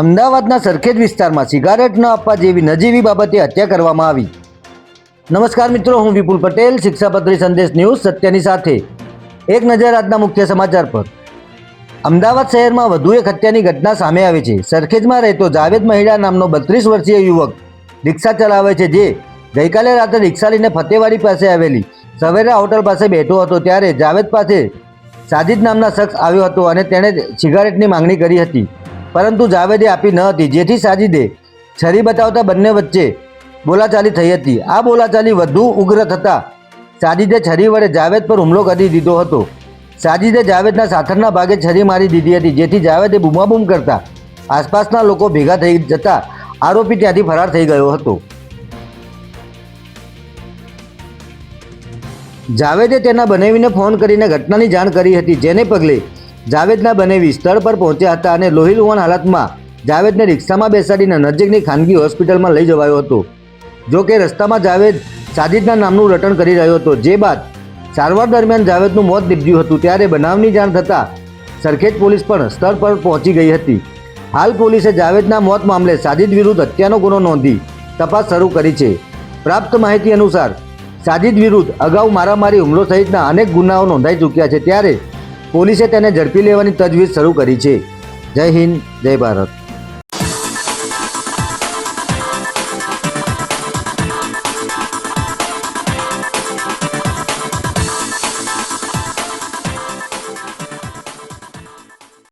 અમદાવાદના સરખેજ વિસ્તારમાં સિગારેટ ન આપવા જેવી નજીવી બાબતે હત્યા કરવામાં આવી. નમસ્કાર મિત્રો, હું વિપુલ પટેલ, શિક્ષાપત્રી સંદેશ ન્યૂઝ સત્યની સાથે. એક નજર આજના મુખ્ય સમાચાર પર. અમદાવાદ શહેરમાં વધુ એક હત્યાની ઘટના સામે આવી છે. સરખેજમાં રહેતો જાવેદ મહિડા નામનો બત્રીસ વર્ષીય યુવક રિક્ષા ચલાવે છે જે ગઈકાલે રાત્રે રિક્ષા લઈને ફતેવાડી પાસે આવેલી સવેરા હોટલ પાસે બેઠો હતો ત્યારે જાવેદ પાસે સાજિદ નામના શખ્સ આવ્યો હતો અને તેણે સિગારેટની માંગણી કરી હતી. પરંતુ જાવેદે આપી ન હતી. જેથી સાજીદે છરી બતાવતા બંને વચ્ચે બોલાચાલી થઈ હતી. આ બોલાચાલી વધુ ઉગ્ર થતાં સાજીદે છરી વડે જાવેદ પર હુમલો કરી દીધો હતો. સાજીદે જાવેદના સાથળના ભાગે છરી મારી દીધી હતી, જેથી જાવેદે બૂમાબૂમ કરતા આસપાસના લોકો ભેગા થઈ જતા આરોપી ત્યાંથી ફરાર થઈ ગયો હતો. જાવેદે તેના બનેવીને ફોન કરીને ઘટનાની જાણ કરી હતી, જેને પગલે જાવેદના બનેવી સ્થળ પર પહોંચ્યા હતા અને લોહીલુહાણ હાલતમાં જાવેદને રિક્ષામાં બેસાડીને નજીકની ખાનગી હોસ્પિટલમાં લઈ જવાયો હતો. જો કે રસ્તામાં જાવેદ સાજિદના નામનું રટણ કરી રહ્યો હતો. જે બાદ સારવાર દરમિયાન જાવેદનું મોત નીપજ્યું હતું. ત્યારે બનાવની જાણ થતાં સરખેજ પોલીસ પણ સ્થળ પર પહોંચી ગઈ હતી. હાલ પોલીસે જાવેદના મોત મામલે સાજિદ વિરુદ્ધ હત્યાનો ગુનો નોંધી તપાસ શરૂ કરી છે. પ્રાપ્ત માહિતી અનુસાર સાજિદ વિરુદ્ધ અગાઉ મારામારી હુમલો સહિતના અનેક ગુનાઓ નોંધાઈ ચૂક્યા છે. ત્યારે પોલીસે તેને ઝડપી લેવાની તજવીજ શરૂ કરી છે. જય હિન્દ જય ભારત.